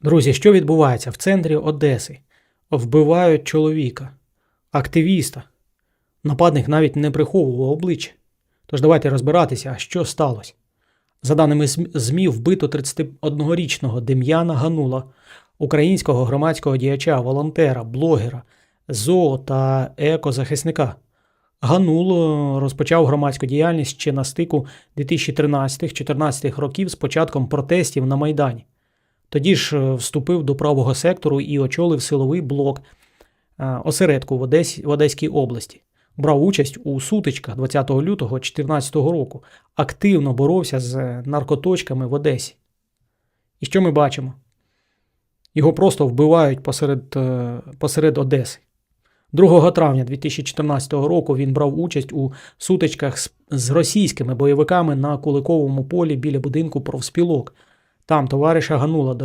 Друзі, що відбувається в центрі Одеси? Вбивають чоловіка, активіста. Нападник навіть не приховував обличчя. Тож давайте розбиратися, що сталося. За даними ЗМІ, вбито 31-річного Дем'яна Ганула, українського громадського діяча, волонтера, блогера, зоо та екозахисника. Ганул розпочав громадську діяльність ще на стику 2013-14 років з початком протестів на Майдані. Тоді ж е, вступив до правого сектору і очолив силовий блок е, осередку в, Одесі, в Одеській області. Брав участь у сутичках 20 лютого 2014 року, активно боровся з е, наркоточками в Одесі. І що ми бачимо? Його просто вбивають посеред, посеред Одеси. 2 травня 2014 року він брав участь у сутичках з, з російськими бойовиками на Куликовому полі біля будинку профспілок. Там товариша Ганула, до речі,